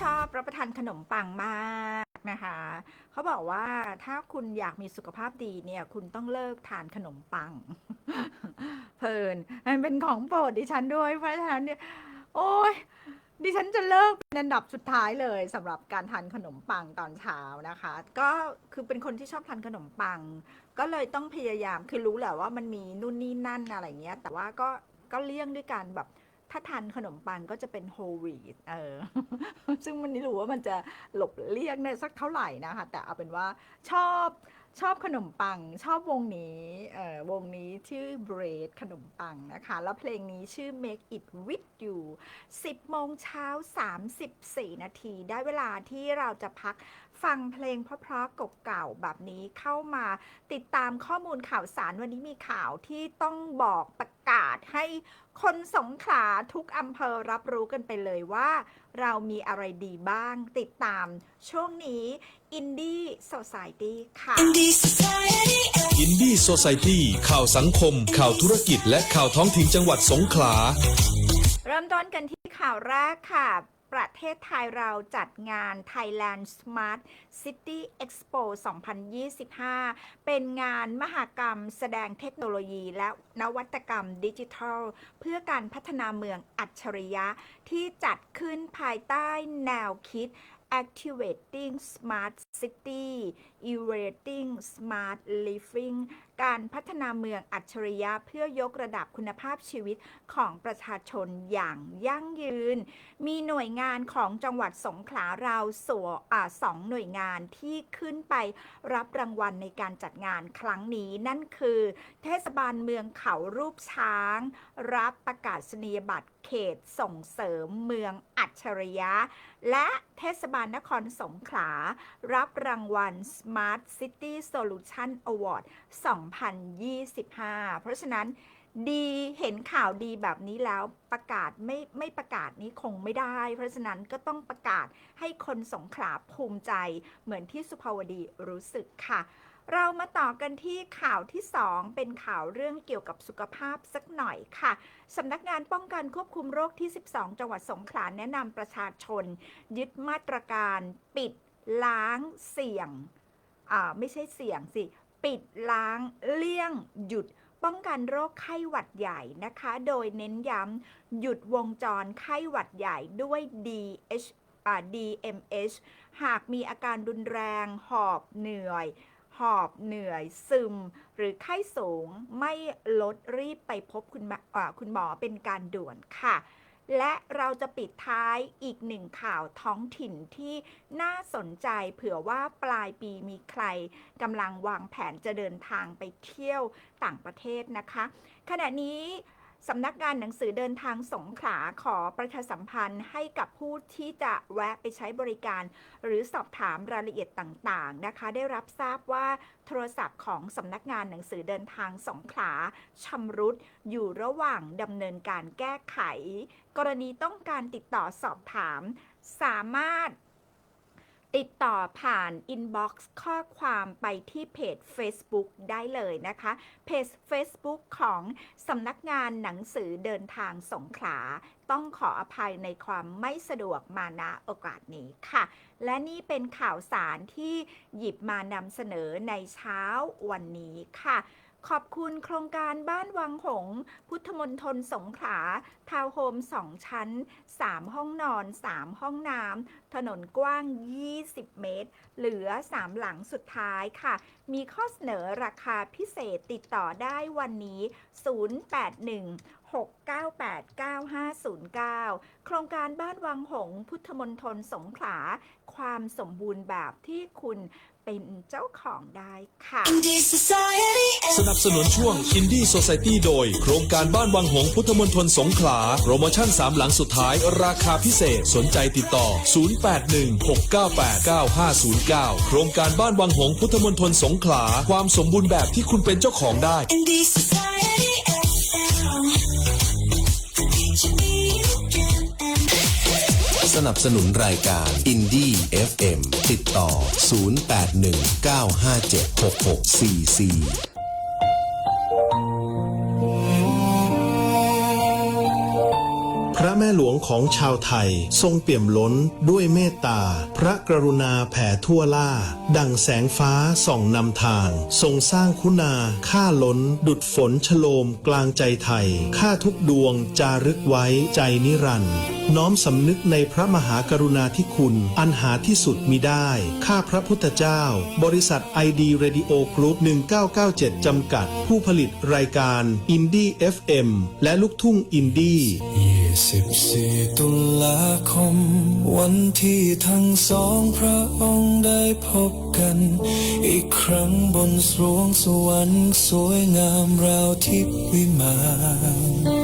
ชอบรับประทานขนมปังมากนะคะ เขาบอกว่าถ้าคุณอยากมีสุขภาพดีเนี่ย คุณต้องเลิกทานขนมปัง เพลินมันเป็นของโปรดดิฉันด้วย เพราะฉะนั้นเนี่ย โอ้ยดิฉันจะเลิกเป็นอันดับสุดท้ายเลยสำหรับการทานขนมปังตอนเช้านะคะ ก็คือเป็นคนที่ชอบทานขนมปัง ก็เลยต้องพยายามคือรู้แหละว่ามันมีนู่นนี่นั่นอะไรเงี้ย แต่ว่าก็ก็เลี่ยงด้วยการแบบ ถ้าทานขนมปังก็จะเป็นโฮลวีตเออ ซึ่งมันไม่รู้ว่ามันจะหลบเลี่ยงได้สักเท่าไหร่นะคะ แต่เอาเป็นว่าชอบชอบขนมปัง ชอบวงนี้เอ่อวงนี้ชื่อ Bread ขนมปังนะคะ แล้วเพลงนี้ชื่อ Make It With You 10 โมงเช้า 34 นาที ได้เวลาที่เราจะพักฟังเพลงเพราะๆเก่าๆแบบนี้เข้ามาติดตามข้อมูลข่าวสารวันนี้มีข่าวที่ต้องบอกประ กาศให้คนสงขลาทุกอำเภอรับรู้กันไปเลยว่า เรามีอะไรดีบ้างติดตามช่วงนี้ Indie Society ค่ะ Indie Society อินดี้โซไซตี้ข่าวสังคม ข่าวธุรกิจ และข่าวท้องถิ่นจังหวัดสงขลา เริ่มต้นกันที่ข่าวแรกค่ะ ประเทศไทยเราจัดงาน Thailand Smart City Expo 2025 เป็นงานมหกรรมแสดงเทคโนโลยีและนวัตกรรมดิจิทัล เพื่อการพัฒนาเมืองอัจฉริยะที่จัดขึ้นภายใต้แนวคิด Activating Smart City Elevating Smart Living การพัฒนาเมืองอัจฉริยะเพื่อยกระดับคุณภาพชีวิตของประชาชนอย่างยั่งยืน มีหน่วยงานของจังหวัดสงขลาเราสัวอสองหน่วยงานที่ขึ้นไปรับรางวัลในการจัดงานครั้งนี้นั่นคือ เทศบาลเมืองเขารูปช้าง รับประกาศนียบัตร ตส่งเสริมเมืองอัจฉริยะ และเทศบาลนครสงขลา รับรางวัล Smart City Solution Award 2025 เพราะฉะนั้นดีเห็นข่าวดีแบบนี้แล้วประกาศไม่ไม่ประกาศนี้คงไม่ได้ เพราะฉะนั้นก็ต้องประกาศให้คนสงขลาภูมิใจเหมือนที่สุภาวดีรู้สึกค่ะ เรามาต่อกันที่ข่าวที่ 2 เป็นข่าวเรื่องเกี่ยวกับสุขภาพสักหน่อยค่ะสำนักงานป้องกันควบคุมโรคที่ 12 จังหวัดสงขลาแนะนำประชาชน ยึดมาตรการปิดล้างเสี่ยงอ่าไม่ใช่เสี่ยงสิ ปิดล้างเลี่ยงหยุดป้องกันโรคไข้หวัดใหญ่นะคะ โดยเน้นย้ำหยุดวงจรไข้หวัดใหญ่ด้วย DH อ่า DMH หากมีอาการรุนแรง หอบเหนื่อย อบเหนื่อยซึม หรือไข้สูงไม่ลดรีบไปพบคุณคุณหมอเป็นการด่วนค่ะ และเราจะปิดท้ายอีกหนึ่งข่าวท้องถิ่นที่น่าสนใจเผื่อว่าปลายปีมีใครกำลังวางแผนจะเดินทางไปเที่ยวต่างประเทศนะคะ ขณะนี้ สำนักงานหนังสือเดินทางสงขลาขอประชาสัมพันธ์ให้กับผู้ที่จะแวะไปใช้บริการ หรือสอบถามรายละเอียดต่างๆนะคะ ได้รับทราบว่าโทรศัพท์ของสำนักงานหนังสือเดินทางสงขลาชำรุดอยู่ระหว่างดำเนินการแก้ไข กรณีต้องการติดต่อสอบถาม สามารถ ติดต่อผ่านอินบ็อกซ์ข้อความไปที่เพจ Facebook ได้เลยนะคะ เพจ Facebook ของสำนักงานหนังสือเดินทางสงขลา ต้องขออภัยในความไม่สะดวกมาณโอกาสนี้ค่ะ และนี่เป็นข่าวสารที่หยิบมานำเสนอในเช้าวันนี้ค่ะ ขอบคุณโครงการบ้านวังหงส์พุทธมณฑลสงขลา ทาวน์โฮม 2 ชั้น 3 ห้องนอน 3 ห้องน้ำ ถนนกว้าง 20 เมตร เหลือ 3 หลังสุดท้ายค่ะ มีข้อเสนอราคาพิเศษติดต่อได้วันนี้ 081 698 9509 โครงการบ้านวังหงส์พุทธมณฑลสงขลา ความสมบูรณ์แบบที่คุณเป็นเจ้าของได้ค่ะ Indie Society สนับสนุนช่วง Indie Society โดย โครงการบ้านวังหงส์พุทธมณฑลสงขลา โปรโมชั่น 3 หลังสุดท้าย ราคาพิเศษสนใจติดต่อ 0816989509 โครงการบ้านวังหงส์พุทธมณฑลสงขลา ความสมบูรณ์แบบที่คุณเป็นเจ้าของได้ Indie Society สนับสนุนรายการอินดี้ FM ติดต่อ 0819576644 หลวงของชาวไทยทรงเปี่ยมล้นด้วยเมตตา พระกรุณาแผ่ทั่วล่า ดังแสงฟ้าส่องนำทาง ทรงสร้างคุณาค่าล้น ดุดฝนชโลมกลางใจไทย ข้าทุกดวงจารึกไว้ใจนิรันดร์น้อมสำนึกในพระมหากรุณาธิคุณ อันหาที่สุดมิได้ ข้าพระพุทธเจ้า บริษัทไอดีเรดิโอกรุ๊ป1997 จำกัด ผู้ผลิตรายการอินดี้ FM และลูกทุ่งอินดี้ 24 ตุลาคม วันที่ทั้งสองพระองค์ได้พบกัน อีกครั้งบนสวงสวรรค์สวยงามราวทิพย์วิมาน